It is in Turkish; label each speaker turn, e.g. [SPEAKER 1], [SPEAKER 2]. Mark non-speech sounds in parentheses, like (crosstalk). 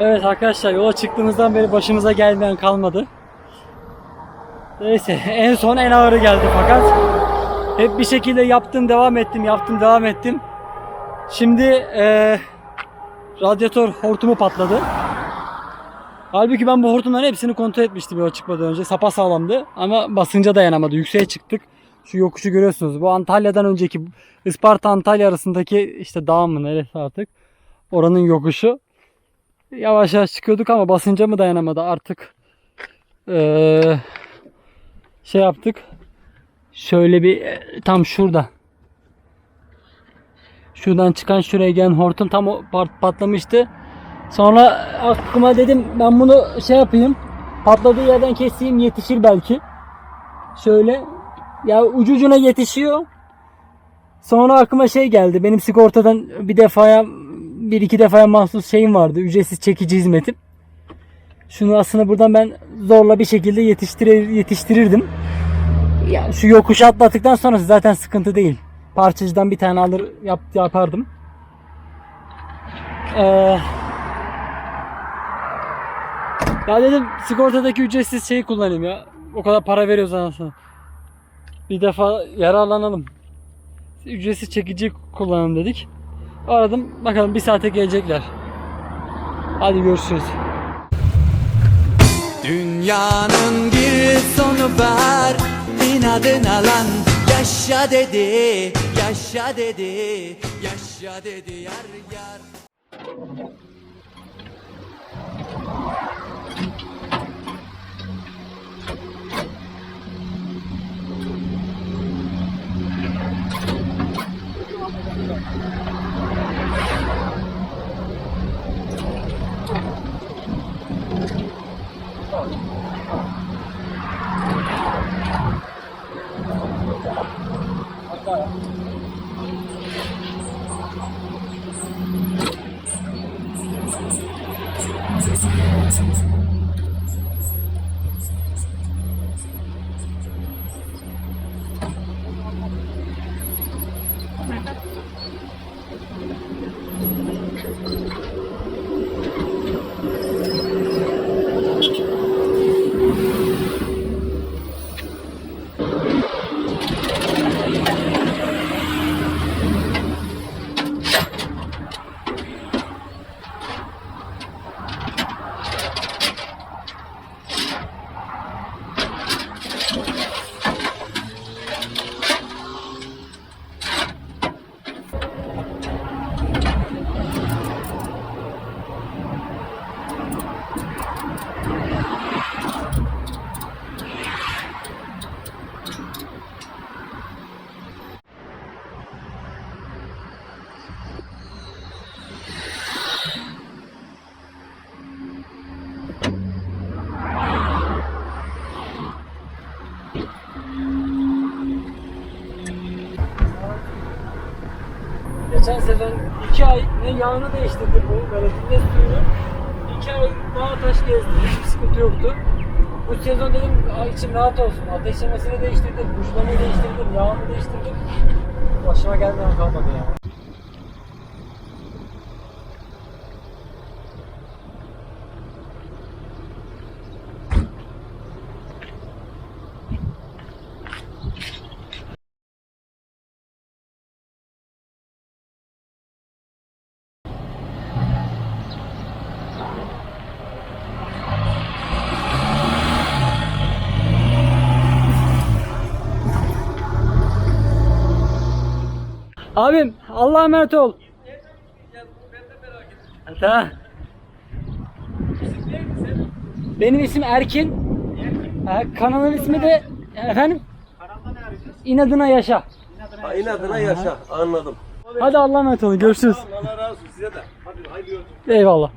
[SPEAKER 1] Evet arkadaşlar yola çıktığımızdan beri başımıza gelmeyen kalmadı. Neyse (laughs) en son en ağırı geldi fakat hep bir şekilde yaptım devam ettim yaptım devam ettim. Şimdi eee radyatör hortumu patladı. Halbuki ben bu hortumların hepsini kontrol etmiştim yola çıkmadan önce. Sapa sağlamdı ama basınca dayanamadı. Yükseğe çıktık. Şu yokuşu görüyorsunuz. Bu Antalya'dan önceki Isparta Antalya arasındaki işte dağ mı neresi artık. Oranın yokuşu. Yavaş yavaş çıkıyorduk ama basınca mı dayanamadı artık. Eee, şey yaptık. Şöyle bir e, tam şurada. Şuradan çıkan şuraya gelen hortum tam o part- patlamıştı. Sonra aklıma dedim ben bunu şey yapayım. Patladığı yerden keseyim yetişir belki. Şöyle ya ucu ucuna yetişiyor. Sonra aklıma şey geldi. Benim sigortadan bir defaya bir iki defaya mahsus şeyim vardı. Ücretsiz çekici hizmetim. Şunu aslında buradan ben zorla bir şekilde yetiştirir, yetiştirirdim. Ya şu yokuşu atlattıktan sonra zaten sıkıntı değil. Parçacıdan bir tane alır yap, yapardım. Ee, ya dedim sigortadaki ücretsiz şeyi kullanayım ya. O kadar para veriyoruz anasını. Bir defa yararlanalım. Ücretsiz çekici kullanalım dedik. Aradım. Bakalım bir saate gelecekler. Hadi görüşürüz.
[SPEAKER 2] Dünyanın bir sonu var inadına lan Yaşa dedi, yaşa dedi, yaşa dedi yar yar Thank Thank you.
[SPEAKER 1] Geçen sefer iki ay ne yağını değiştirdik bu ne suyunu. İki ay dağ taş gezdim. (laughs) Hiçbir sıkıntı yoktu. Bu sezon dedim "Ay, içim rahat olsun. Ateşlemesini değiştirdim. Bujlamayı değiştirdim. Yağını değiştirdim. Başıma gelmeyen kalmadı ya. Abim Allah'a emanet ol. Tamam. Benim isim Erkin. Ha, kanalın ismi de efendim? İnadına yaşa.
[SPEAKER 3] Ha, inadına yaşa. Anladım.
[SPEAKER 1] Hadi Allah'a emanet olun. Görüşürüz.
[SPEAKER 3] Allah razı olsun size de. Hadi hayırlı yolculuk.
[SPEAKER 1] Eyvallah.